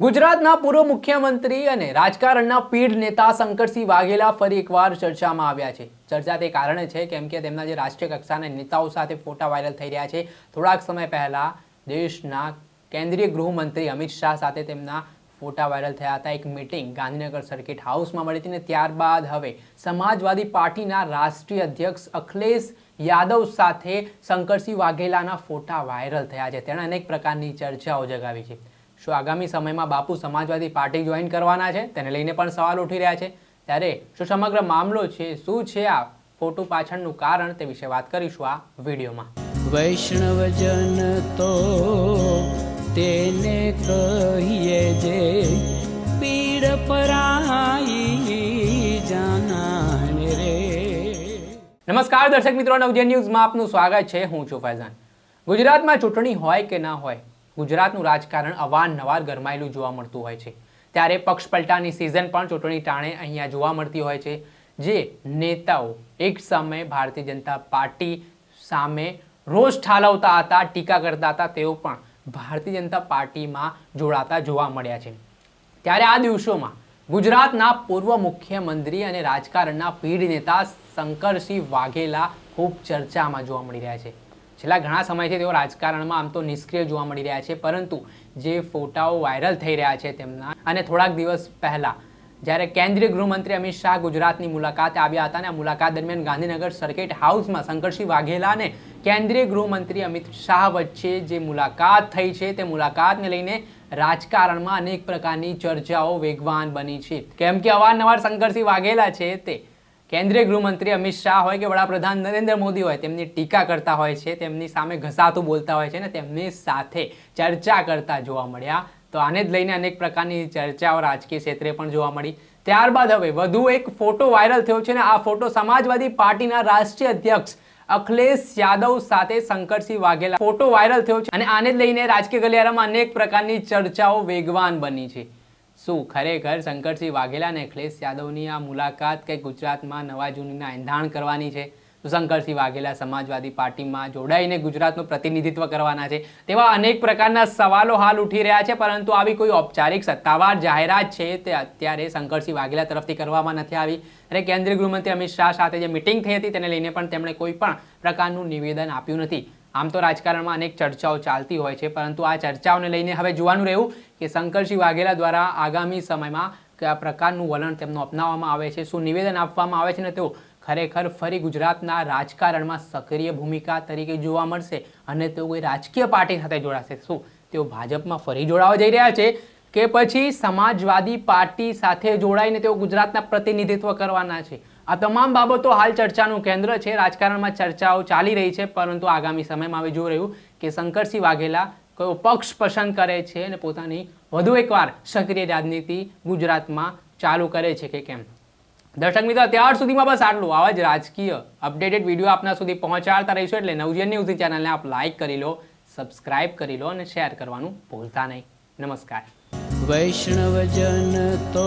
ગુજરાતના પૂર્વ મુખ્યમંત્રી અને રાજકારણના પીઢ નેતા શંકરસિંહ વાઘેલા ફરી એકવાર ચર્ચામાં આવ્યા છે. ચર્ચા તે કારણે છે કેમ કે તેમના જે રાષ્ટ્રીય કક્ષાના નેતાઓ સાથે ફોટા વાયરલ થઈ રહ્યા છે. થોડાક સમય પહેલા દેશના કેન્દ્રીય ગૃહમંત્રી અમિત શાહ સાથે તેમના ફોટા વાયરલ થયા હતા. એક મિટિંગ ગાંધીનગર સર્કિટ હાઉસમાં મળી હતી ને ત્યારબાદ હવે સમાજવાદી પાર્ટીના રાષ્ટ્રીય અધ્યક્ષ અખિલેશ યાદવ સાથે શંકરસિંહ વાઘેલાના ફોટા વાયરલ થયા છે. તેણે અનેક પ્રકારની ચર્ચાઓ જગાવી છે. શું આગામી સમયમાં બાપુ સમાજવાદી પાર્ટી જોઈન કરવાના છે? તેને લઈને પણ સવાલ ઉઠી રહ્યા છે. ત્યારે શું સમગ્ર મામલો છે? શું છે આ ફોટો પાછળનું કારણ? તે વિશે વાત કરીશું આ વિડીયોમાં. વૈષ્ણવજન તો તેને કહીએ જે પીડ પરાઈ જાનાને રે. નમસ્કાર દર્શક મિત્રો નવજે ન્યૂઝમાં આપનું સ્વાગત છે. હું છું ફૈઝાન. ગુજરાતમાં ચૂંટણી હોય કે ના હોય ગુજરાતનું રાજકારણ અવારનવાર ગરમાયેલું જોવા મળતું હોય છે. ત્યારે પક્ષ પલટાની સિઝન પણ ચૂંટણી ટાણે અહીંયા જોવા મળતી હોય છે, જે નેતાઓ એક સમયે ભારતીય જનતા પાર્ટી સામે રોષ ઠાલવતા હતા, ટીકા કરતા હતા, તેઓ પણ ભારતીય જનતા પાર્ટીમાં જોડાતા જોવા મળ્યા છે. ત્યારે આ દિવસોમાં ગુજરાતના પૂર્વ મુખ્યમંત્રી અને રાજકારણના પીઢ નેતા શંકરસિંહ વાઘેલા ખૂબ ચર્ચામાં જોવા મળી રહ્યા છે. છેલ્લા ઘણા સમયથી તેઓ રાજકારણમાં આમ તો નિષ્ક્રિય જોવા મળી રહ્યા છે, પરંતુ જે ફોટાઓ વાયરલ થઈ રહ્યા છે તેમના, અને થોડાક દિવસ પહેલાં જ્યારે કેન્દ્રીય ગૃહમંત્રી અમિત શાહ ગુજરાતની મુલાકાતે આવ્યા હતા અને આ મુલાકાત દરમિયાન ગાંધીનગર સર્કિટ હાઉસમાં શંકરસિંહ વાઘેલા અને કેન્દ્રીય ગૃહમંત્રી અમિત શાહ વચ્ચે જે મુલાકાત થઈ છે તે મુલાકાતને લઈને રાજકારણમાં અનેક પ્રકારની ચર્ચાઓ વેગવાન બની છે. કેમ કે અવારનવાર શંકરસિંહ વાઘેલા છે તે કેન્દ્રીય ગૃહમંત્રી અમિત શાહ હોય કે વડાપ્રધાન નરેન્દ્ર મોદી હોય, તેમની ટીકા કરતા હોય છે, તેમની સામે ઘસાતું બોલતા હોય છે ને તેમની સાથે ચર્ચા કરતા જોવા મળ્યા. તો આને જ લઈને અનેક પ્રકારની ચર્ચાઓ રાજકીય ક્ષેત્રે પણ જોવા મળી. ત્યારબાદ હવે વધુ એક ફોટો વાયરલ થયો છે ને આ ફોટો સમાજવાદી પાર્ટીના રાષ્ટ્રીય અધ્યક્ષ અખિલેશ યાદવ સાથે શંકરસિંહ વાઘેલા ફોટો વાયરલ થયો છે અને આને જ લઈને રાજકીય ગલિયારામાં અનેક પ્રકારની ચર્ચાઓ વેગવાન બની છે. શું ખરેખર શંકરસિંહ વાઘેલા અને અખિલેશ યાદવની આ મુલાકાત કે ગુજરાતમાં નવા જૂનીના એંધાણ કરવાની છે? તો શંકરસિંહ વાઘેલા સમાજવાદી પાર્ટીમાં જોડાઈને ગુજરાતનું પ્રતિનિધિત્વ કરવાના છે. તેવા અનેક પ્રકારના સવાલો હાલ ઉઠી રહ્યા છે, પરંતુ આવી કોઈ ઔપચારિક સત્તાવાર જાહેરાત છે તે અત્યારે શંકરસિંહ વાઘેલા તરફથી કરવામાં નથી આવી. અને કેન્દ્રીય ગૃહમંત્રી અમિત શાહ સાથે જે મિટિંગ થઈ હતી તેને લઈને પણ તેમણે કોઈ પણ પ્રકારનું નિવેદન આપ્યું નથી. આમ તો રાજકારણમાં અનેક ચર્ચાઓ ચાલતી હોય છે, પરંતુ આ ચર્ચાઓને લઈને હવે જોવાનું રહ્યું કે શંકરસિંહ વાઘેલા દ્વારા આગામી સમયમાં કયા પ્રકારનું વલણ તેમનું અપનાવવામાં આવે છે, શું નિવેદન આપવામાં આવે છે ને તેઓ ખરેખર ફરી ગુજરાતના રાજકારણમાં સક્રિય ભૂમિકા તરીકે જોવા મળશે અને તેઓ કોઈ રાજકીય પાર્ટી સાથે જોડાશે? શું તેઓ ભાજપમાં ફરી જોડાવા જઈ રહ્યા છે કે પછી સમાજવાદી પાર્ટી સાથે જોડાઈને તેઓ ગુજરાતના પ્રતિનિધિત્વ કરવાના છે? આ તમામ બાબતો હાલ ચર્ચાનું કેન્દ્ર છે. રાજકારણમાં ચર્ચાઓ ચાલી રહી છે, પરંતુ આગામી સમયમાં હવે જોઈ રહ્યું કે શંકરસિંહ વાઘેલા કયો પક્ષ પસંદ કરે છે અને પોતાની વધુ એકવાર સક્રિય રાજનીતિ ગુજરાતમાં ચાલુ કરે છે કે કેમ? દર્શક મિત્રો ત્યાર સુધીમાં બસ આટલું. આવા જ રાજકીય અપડેટેડ વીડિયો આપના સુધી પહોંચાડતા રહીશું એટલે નવજીવન ન્યૂઝની ચેનલને આપ લાઇક કરી લો, સબસ્ક્રાઇબ કરી લો અને શેર કરવાનું ભૂલતા નહીં. નમસ્કાર. વૈષ્ણવજન તો